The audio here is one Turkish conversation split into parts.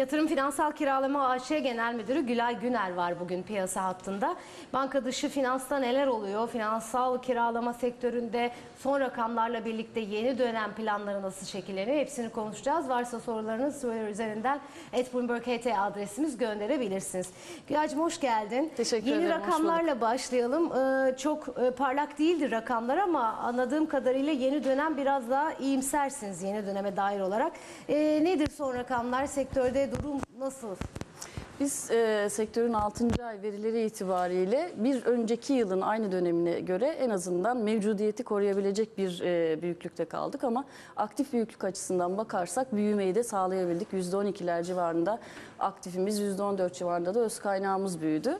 Yatırım Finansal Kiralama AŞ Genel Müdürü Gülay Güner var bugün piyasa hattında. Banka dışı finansta neler oluyor? Finansal kiralama sektöründe son rakamlarla birlikte yeni dönem planları nasıl şekilleniyor? Hepsini konuşacağız. Varsa sorularınız Twitter üzerinden @bloomberg.ht adresimiz gönderebilirsiniz. Gülaycığım hoş geldin. Teşekkür yeni ederim, hoş rakamlarla başlayalım. Ee, çok e, parlak değildi rakamlar ama anladığım kadarıyla yeni dönem biraz daha iyimsersiniz yeni döneme dair olarak. Ee, nedir son rakamlar? Sektörde durum nasıl? Biz e, sektörün 6. ay verileri itibariyle bir önceki yılın aynı dönemine göre en azından mevcudiyeti koruyabilecek bir e, büyüklükte kaldık ama aktif büyüklük açısından bakarsak büyümeyi de sağlayabildik. %12'ler civarında aktifimiz, %14 civarında da öz kaynağımız büyüdü.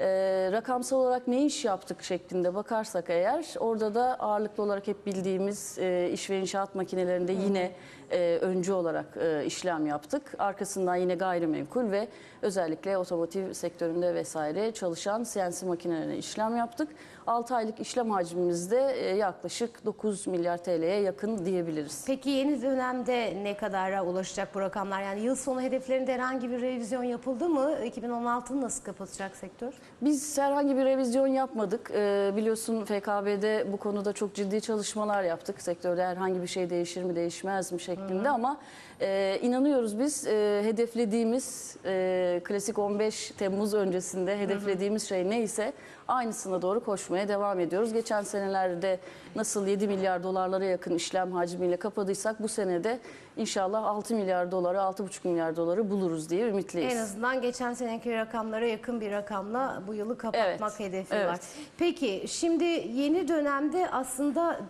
E, rakamsal olarak ne iş yaptık şeklinde bakarsak eğer orada da ağırlıklı olarak hep bildiğimiz e, iş ve inşaat makinelerinde yine e, öncü olarak e, işlem yaptık. Arkasından yine gayrimenkul ve özellikle otomotiv sektöründe vesaire çalışan CNC makinelerine işlem yaptık. 6 aylık işlem hacmimizde e, yaklaşık 9 milyar TL'ye yakın diyebiliriz. Peki yeni dönemde ne kadara ulaşacak bu rakamlar? Yani yıl sonu hedeflerinde herhangi bir revizyon yapıldı mı? 2016'ı nasıl kapatacak sektör? Biz herhangi bir revizyon yapmadık. Ee, biliyorsun FKB'de bu konuda çok ciddi çalışmalar yaptık. Sektörde herhangi bir şey değişir mi değişmez mi şeklinde ama e, inanıyoruz biz e, hedeflediğimiz e, klasik 15 Temmuz öncesinde hedeflediğimiz şey neyse aynısına doğru koşmaya devam ediyoruz. Geçen senelerde nasıl 7 milyar dolarlara yakın işlem hacmiyle kapadıysak bu senede inşallah 6 milyar doları 6,5 milyar doları buluruz diye ümitliyiz. En azından geçen seneki rakamlara yakın bir rakamla bu yılı kapatmak Evet, hedefi evet. var. Peki şimdi yeni dönemde aslında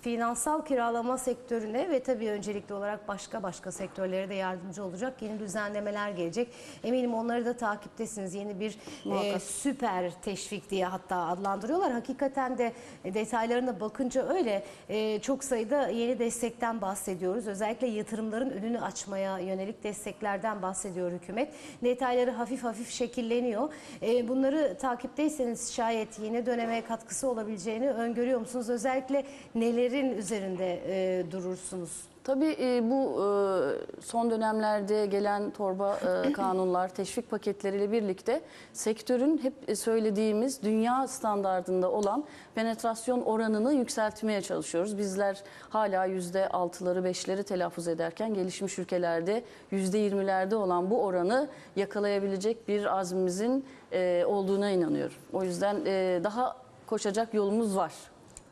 finansal kiralama sektörüne ve tabii öncelikli olarak başka başka sektörlere de yardımcı olacak yeni düzenlemeler gelecek. Eminim onları da takiptesiniz. Yeni bir e, Muhakkak. süper teşvik diye hatta adlandırıyorlar. Hakikaten de detaylarına bakınca öyle e, çok sayıda yeni destekten bahsediyoruz. Özellikle yatırımların önünü açmaya yönelik desteklerden bahsediyor hükümet. Detayları hafif hafif şekilleniyor. E, bunları takipteyseniz şayet yeni döneme katkısı olabileceğini öngörüyor musunuz? Özellikle nelerin üzerinde e, durursunuz? Tabii e, bu e, son dönemlerde gelen torba e, kanunlar, teşvik paketleriyle birlikte sektörün hep söylediğimiz dünya standardında olan penetrasyon oranını yükseltmeye çalışıyoruz. Bizler hala yüzde altıları, beşleri telaffuz ederken gelişmiş ülkelerde yüzde yirmilerde olan bu oranı yakalayabilecek bir azmimizin e, olduğuna inanıyorum. O yüzden e, daha koşacak yolumuz var.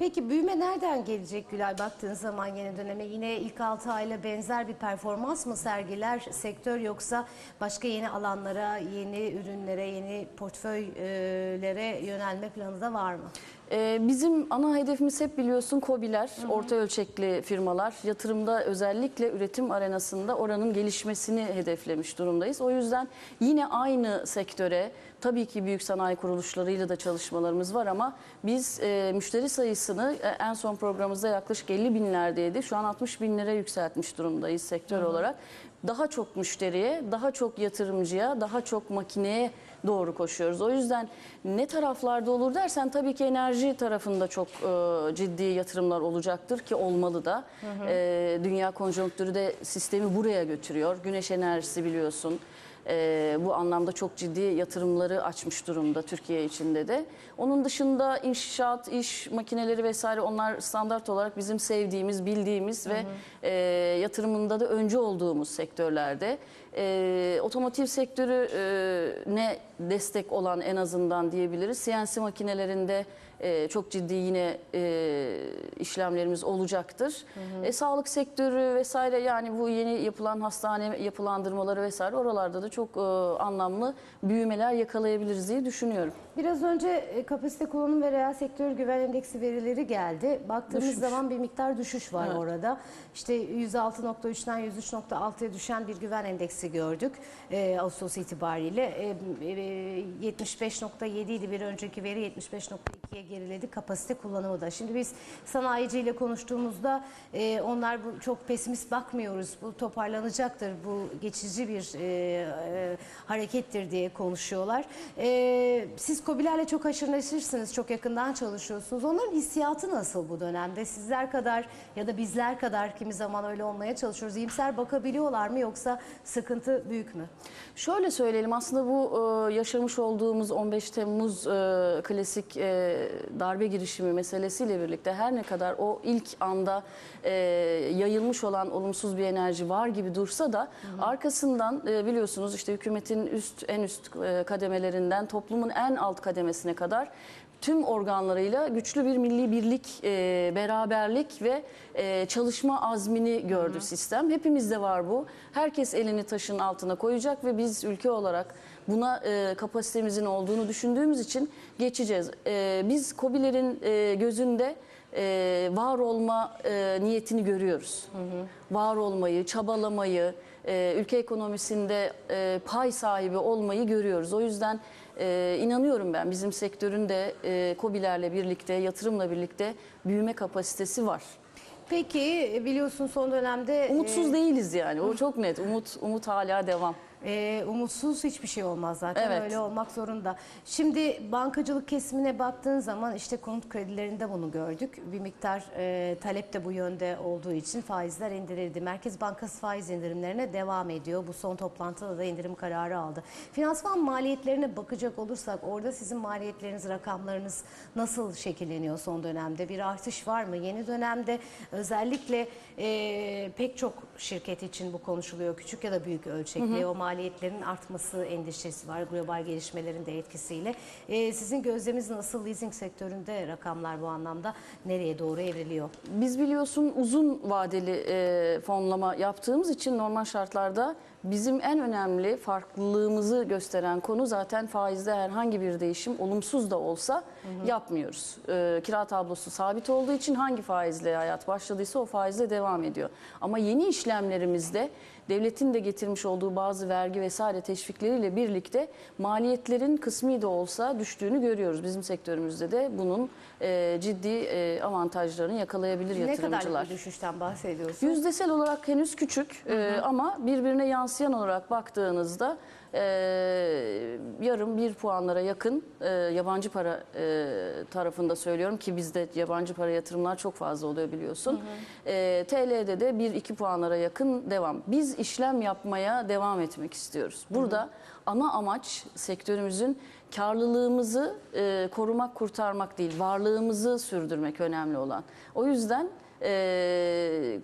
Peki büyüme nereden gelecek Gülay baktığın zaman yeni döneme? Yine ilk 6 ayla benzer bir performans mı sergiler sektör yoksa başka yeni alanlara, yeni ürünlere, yeni portföylere yönelme planı da var mı? Ee, Bizim ana hedefimiz hep biliyorsun KOBİ'ler, orta ölçekli firmalar. Yatırımda özellikle üretim arenasında oranın gelişmesini hedeflemiş durumdayız. O yüzden yine aynı sektöre tabii ki büyük sanayi kuruluşlarıyla da çalışmalarımız var ama biz e, müşteri sayısını e, en son programımızda yaklaşık 50 binlerdeydi. Şu an 60 binlere yükseltmiş durumdayız sektör olarak. Daha çok müşteriye, daha çok yatırımcıya, daha çok makineye doğru koşuyoruz. O yüzden ne taraflarda olur dersen tabii ki enerji tarafında çok e, ciddi yatırımlar olacaktır ki olmalı da. E, dünya konjonktürü de sistemi buraya götürüyor. Güneş enerjisi biliyorsun. E, bu anlamda çok ciddi yatırımları açmış durumda Türkiye içinde de. Onun dışında inşaat, iş makineleri vesaire onlar standart olarak bizim sevdiğimiz, bildiğimiz ve e, yatırımında da öncü olduğumuz sektörlerde. E, otomotiv sektörü e, ne destek olan en azından diyebiliriz. CNC makinelerinde e, çok ciddi yine e, işlemlerimiz olacaktır. E, sağlık sektörü vesaire yani bu yeni yapılan hastane yapılandırmaları vesaire oralarda da çok e, anlamlı büyümeler yakalayabiliriz diye düşünüyorum. Biraz önce e, kapasite kullanım ve reel sektör güven endeksi verileri geldi. Baktığımız Düşmüş. zaman bir miktar düşüş var Evet. orada. İşte 106.3'ten 103.6'ya düşen bir güven endeksi gördük e, Ağustos itibariyle. E, e, 75.7 idi bir önceki veri 75.2'ye geriledi kapasite kullanımı da. Şimdi biz sanayiciyle konuştuğumuzda e, onlar bu çok pesimist bakmıyoruz. Bu toparlanacaktır. Bu geçici bir e, e, harekettir diye konuşuyorlar. E, siz KOBİ'lerle çok haşır neşirsiniz. Çok yakından çalışıyorsunuz. Onların hissiyatı nasıl bu dönemde? Sizler kadar ya da bizler kadar kimi zaman öyle olmaya çalışıyoruz. İyimser bakabiliyorlar mı yoksa sıkıntı büyük mü? Şöyle söyleyelim aslında bu e, yaşamış olduğumuz 15 Temmuz e, klasik e, darbe girişimi meselesiyle birlikte her ne kadar o ilk anda e, yayılmış olan olumsuz bir enerji var gibi dursa da arkasından e, biliyorsunuz işte hükümetin üst en üst e, kademelerinden toplumun en alt kademesine kadar tüm organlarıyla güçlü bir milli birlik, e, beraberlik ve e, çalışma azmini gördü sistem. Hepimizde var bu. Herkes elini taşın altına koyacak ve biz ülke olarak buna e, kapasitemizin olduğunu düşündüğümüz için geçeceğiz. E, biz COBİ'lerin e, gözünde e, var olma e, niyetini görüyoruz. Var olmayı, çabalamayı, e, ülke ekonomisinde e, pay sahibi olmayı görüyoruz. O yüzden e, inanıyorum ben bizim sektörün de e, COBİ'lerle birlikte, yatırımla birlikte büyüme kapasitesi var. Peki biliyorsun son dönemde Umutsuz e, değiliz yani. O çok net. Umut umut hala devam. E, umutsuz hiçbir şey olmaz zaten Evet. öyle olmak zorunda. Şimdi bankacılık kesimine baktığın zaman işte konut kredilerinde bunu gördük. Bir miktar e, talep de bu yönde olduğu için faizler indirildi. Merkez Bankası faiz indirimlerine devam ediyor. Bu son toplantıda da indirim kararı aldı. Finansman maliyetlerine bakacak olursak orada sizin maliyetleriniz, rakamlarınız nasıl şekilleniyor son dönemde? Bir artış var mı? Yeni dönemde özellikle e, pek çok şirket için bu konuşuluyor. Küçük ya da büyük ölçekli o maliyetlerin artması endişesi var global gelişmelerin de etkisiyle. E, sizin gözleminiz nasıl? Leasing sektöründe rakamlar bu anlamda nereye doğru evriliyor? Biz biliyorsun uzun vadeli e, fonlama yaptığımız için normal şartlarda bizim en önemli farklılığımızı gösteren konu zaten faizde herhangi bir değişim olumsuz da olsa yapmıyoruz. E, kira tablosu sabit olduğu için hangi faizle hayat başladıysa o faizle devam ediyor. Ama yeni işlemlerimizde devletin de getirmiş olduğu bazı vergi vesaire teşvikleriyle birlikte maliyetlerin kısmi de olsa düştüğünü görüyoruz. Bizim sektörümüzde de bunun e, ciddi e, avantajlarını yakalayabilir Ne yatırımcılar. kadar bir düşüşten bahsediyorsun? Yüzdesel olarak henüz küçük e, ama birbirine yansıyan olarak baktığınızda e, yarım bir puanlara yakın e, yabancı para e, tarafında söylüyorum ki bizde yabancı para yatırımlar çok fazla oluyor biliyorsun. E, TL'de de 1-2 puanlara yakın devam. Biz işlem yapmaya devam etmek istiyoruz. Burada ana amaç sektörümüzün karlılığımızı e, korumak, kurtarmak değil, varlığımızı sürdürmek önemli olan. O yüzden e,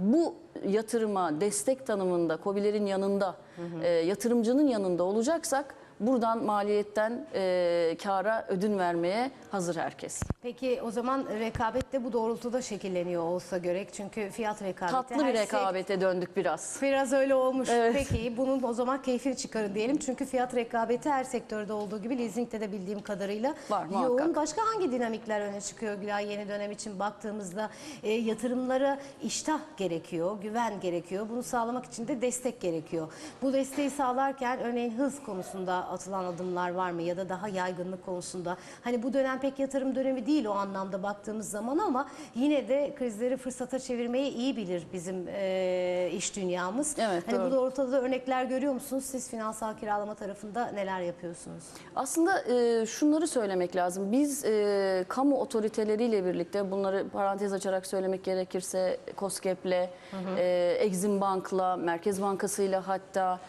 bu yatırıma destek tanımında COBİ'lerin yanında, e, yatırımcının yanında olacaksak buradan maliyetten e, kara ödün vermeye hazır herkes. Peki o zaman rekabet de bu doğrultuda şekilleniyor olsa gerek. Çünkü fiyat rekabeti Tatlı bir şey- rekabete döndük biraz. Biraz öyle olmuş. Evet. Peki bunun o zaman keyfini çıkarın diyelim. Çünkü fiyat rekabeti her sektörde olduğu gibi leasingde de bildiğim kadarıyla Var, yoğun. muhakkak. Başka hangi dinamikler öne çıkıyor Gülay yeni dönem için baktığımızda? E, yatırımlara iştah gerekiyor, güven gerekiyor. Bunu sağlamak için de destek gerekiyor. Bu desteği sağlarken örneğin hız konusunda atılan adımlar var mı? Ya da daha yaygınlık konusunda. Hani bu dönem pek yatırım dönemi değil o anlamda baktığımız zaman ama yine de krizleri fırsata çevirmeyi iyi bilir bizim e, iş dünyamız. Evet, hani doğru. bu ortada örnekler görüyor musunuz? Siz finansal kiralama tarafında neler yapıyorsunuz? Aslında e, şunları söylemek lazım. Biz e, kamu otoriteleriyle birlikte bunları parantez açarak söylemek gerekirse COSGAP'le, e, Exim Bank'la, Merkez Bankası'yla hatta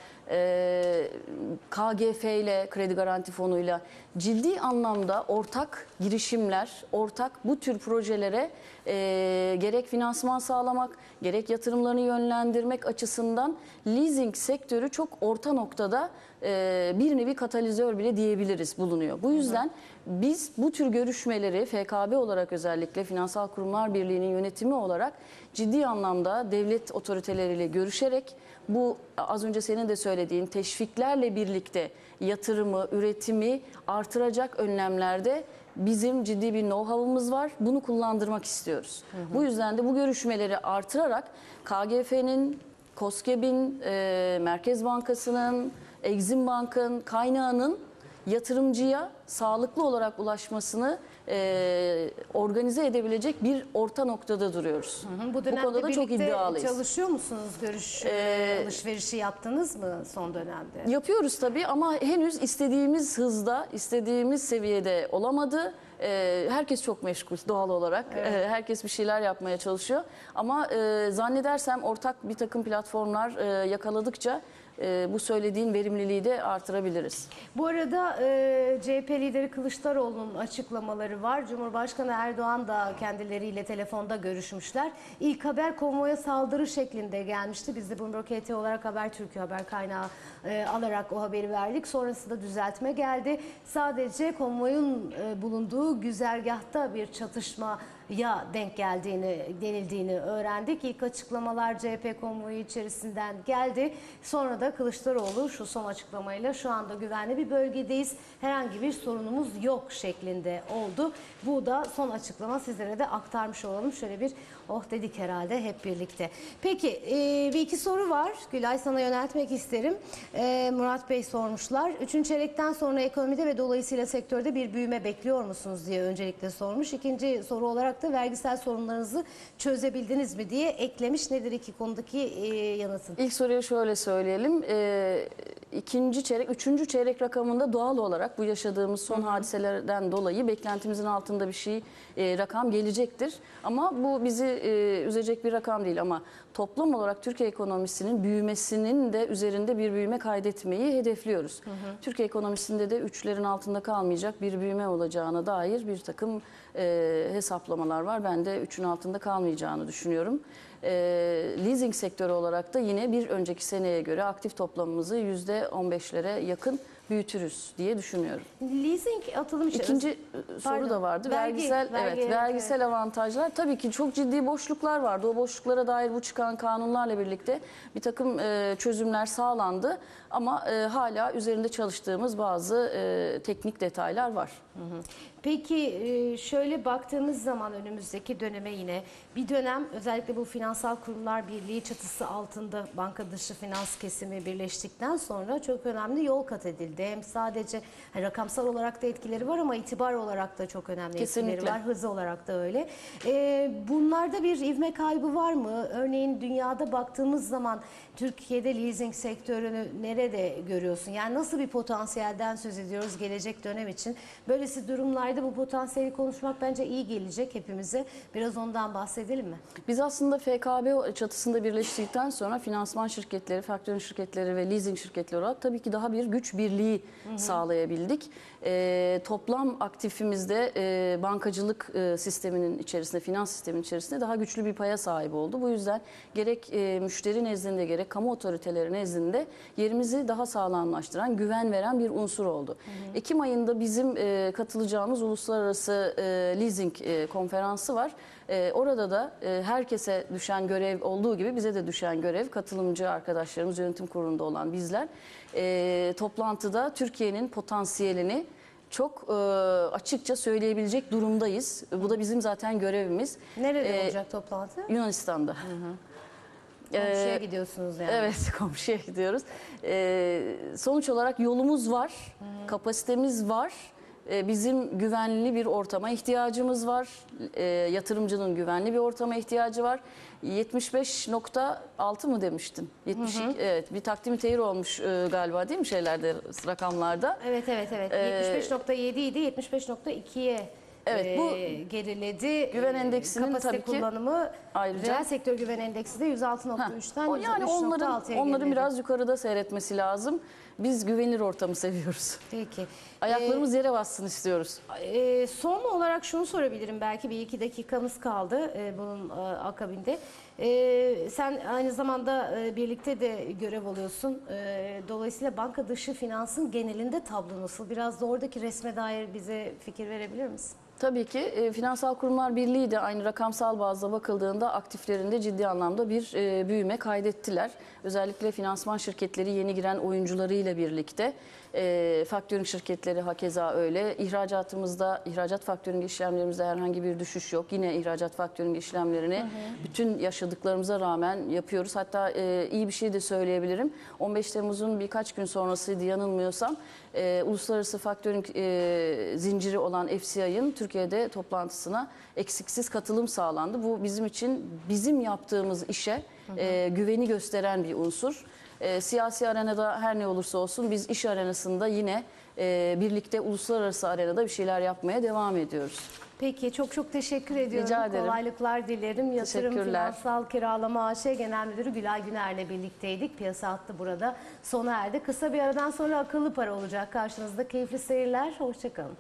KGF ile Kredi Garanti Fonu'yla ciddi anlamda ortak girişimler, ortak bu tür projelere e, gerek finansman sağlamak, gerek yatırımlarını yönlendirmek açısından leasing sektörü çok orta noktada e, bir nevi katalizör bile diyebiliriz bulunuyor. Bu yüzden biz bu tür görüşmeleri FKB olarak özellikle Finansal Kurumlar Birliği'nin yönetimi olarak ciddi anlamda devlet otoriteleriyle görüşerek bu az önce senin de söylediğin teşviklerle birlikte yatırımı, üretimi artıracak önlemlerde bizim ciddi bir know-how'ımız var. Bunu kullandırmak istiyoruz. Bu yüzden de bu görüşmeleri artırarak KGF'nin, KOSGEB'in, e, Merkez Bankası'nın, Exim Bank'ın kaynağının yatırımcıya sağlıklı olarak ulaşmasını e, organize edebilecek bir orta noktada duruyoruz. Hı, Bu dönemde konuda da çok birlikte iddialıyız. çalışıyor musunuz? Görüş e, alışverişi yaptınız mı son dönemde? Yapıyoruz tabii ama henüz istediğimiz hızda, istediğimiz seviyede olamadı. Ee, herkes çok meşgul doğal olarak. Ee, herkes bir şeyler yapmaya çalışıyor. Ama e, zannedersem ortak bir takım platformlar e, yakaladıkça e, bu söylediğin verimliliği de artırabiliriz. Bu arada e, CHP lideri Kılıçdaroğlu'nun açıklamaları var. Cumhurbaşkanı Erdoğan da kendileriyle telefonda görüşmüşler. İlk haber konvoya saldırı şeklinde gelmişti. Biz de Bloomberg HT olarak Haber Türkiye haber kaynağı e, alarak o haberi verdik. Sonrasında düzeltme geldi. Sadece konvoyun e, bulunduğu güzergahta bir çatışma ya denk geldiğini denildiğini öğrendik. İlk açıklamalar CHP konvoyu içerisinden geldi. Sonra da Kılıçdaroğlu şu son açıklamayla şu anda güvenli bir bölgedeyiz. Herhangi bir sorunumuz yok şeklinde oldu. Bu da son açıklama sizlere de aktarmış olalım. Şöyle bir oh dedik herhalde hep birlikte. Peki e, bir iki soru var. Gülay sana yöneltmek isterim. E, Murat Bey sormuşlar. Üçüncü çeyrekten sonra ekonomide ve dolayısıyla sektörde bir büyüme bekliyor musunuz diye öncelikle sormuş. İkinci soru olarak da vergisel sorunlarınızı çözebildiniz mi diye eklemiş. Nedir iki konudaki e, yanıtın? İlk soruya şöyle söyleyelim. Ee, ikinci çeyrek, üçüncü çeyrek rakamında doğal olarak bu yaşadığımız son hadiselerden dolayı beklentimizin altında bir şey e, rakam gelecektir. Ama bu bizi e, üzecek bir rakam değil ama toplam olarak Türkiye ekonomisinin büyümesinin de üzerinde bir büyüme kaydetmeyi hedefliyoruz. Türkiye ekonomisinde de üçlerin altında kalmayacak bir büyüme olacağına dair bir takım e, hesaplamalar var. Ben de üçün altında kalmayacağını düşünüyorum. E, leasing sektörü olarak da yine bir önceki seneye göre aktif toplamımızı %15'lere yakın büyütürüz diye düşünüyorum. Leasing atılım için İkinci e, soru Pardon. da vardı. Vergi, vergisel vergi, evet, evet, vergisel avantajlar tabii ki çok ciddi boşluklar vardı. O boşluklara dair bu çıkan kanunlarla birlikte bir takım e, çözümler sağlandı ama e, hala üzerinde çalıştığımız bazı e, teknik detaylar var. Peki e, şöyle baktığımız zaman önümüzdeki döneme yine bir dönem özellikle bu finansal kurumlar birliği çatısı altında banka dışı finans kesimi birleştikten sonra çok önemli yol kat edildi. Hem sadece hani rakamsal olarak da etkileri var ama itibar olarak da çok önemli Kesinlikle. etkileri var. Hızı olarak da öyle. E, bunlarda bir ivme kaybı var mı? Örneğin dünyada baktığımız zaman Türkiye'de leasing sektörünü nerede görüyorsun? Yani nasıl bir potansiyelden söz ediyoruz gelecek dönem için? Böylesi durumlarda bu potansiyeli konuşmak bence iyi gelecek hepimize. Biraz ondan bahsedelim mi? Biz aslında FKB çatısında birleştikten sonra finansman şirketleri, faktörün şirketleri ve leasing şirketleri olarak tabii ki daha bir güç birliği sağlayabildik. Ee, toplam aktifimizde e, bankacılık e, sisteminin içerisinde, finans sisteminin içerisinde daha güçlü bir paya sahip oldu. Bu yüzden gerek e, müşteri nezdinde gerek kamu otoriteleri nezdinde yerimizi daha sağlamlaştıran, güven veren bir unsur oldu. Ekim ayında bizim e, katılacağımız uluslararası e, leasing e, konferansı var. E, orada da e, herkese düşen görev olduğu gibi bize de düşen görev katılımcı arkadaşlarımız yönetim kurulunda olan bizler e, toplantıda Türkiye'nin potansiyelini çok e, açıkça söyleyebilecek durumdayız. Bu da bizim zaten görevimiz. Nerede Ee, olacak toplantı? Yunanistan'da. Komşuya Ee, gidiyorsunuz yani. Evet komşuya gidiyoruz. Ee, sonuç olarak yolumuz var, kapasitemiz var. Ee, bizim güvenli bir ortama ihtiyacımız var. Ee, yatırımcının güvenli bir ortama ihtiyacı var. 75.6 mı demiştin? 70 evet bir takdim tehir olmuş e, galiba değil mi şeylerde rakamlarda? Evet evet evet. Ee, 75.7 idi 75.2'ye Evet, e, bu geriledi. güven E, endeksinin kapasite tabii ki kullanımı ayrıca- reel sektör güven endeksi de 106.3'ten O yani onların 103.6'ya onların biraz yukarıda seyretmesi lazım. Biz güvenilir ortamı seviyoruz. Peki. Ayaklarımız yere bassın istiyoruz. Ee, son olarak şunu sorabilirim belki bir iki dakikamız kaldı e, bunun e, akabinde. Ee, sen aynı zamanda e, birlikte de görev alıyorsun. Ee, dolayısıyla banka dışı finansın genelinde tablo nasıl? Biraz da oradaki resme dair bize fikir verebilir misin? Tabii ki e, Finansal Kurumlar Birliği de aynı rakamsal bazda bakıldığında aktiflerinde ciddi anlamda bir e, büyüme kaydettiler. Özellikle finansman şirketleri yeni giren oyuncularıyla ile birlikte e, faktörün şirketleri hakeza öyle. İhracatımızda, ihracat faktörün işlemlerimizde herhangi bir düşüş yok. Yine ihracat faktörün işlemlerini bütün yaşadıklarımıza rağmen yapıyoruz. Hatta e, iyi bir şey de söyleyebilirim. 15 Temmuz'un birkaç gün sonrasıydı yanılmıyorsam. E, Uluslararası Faktörün e, zinciri olan FCI'ın Türkiye'de toplantısına eksiksiz katılım sağlandı. Bu bizim için bizim yaptığımız işe e, güveni gösteren bir unsur. E, siyasi arenada her ne olursa olsun biz iş arenasında yine e, birlikte uluslararası arenada bir şeyler yapmaya devam ediyoruz. Peki çok çok teşekkür ediyorum. Rica ederim. Kolaylıklar dilerim. Yatırım. Finansal Kiralama AŞ Genel Müdürü Gülay Güner'le birlikteydik. Piyasa hattı burada sona erdi. Kısa bir aradan sonra akıllı para olacak karşınızda. Keyifli seyirler. Hoşçakalın.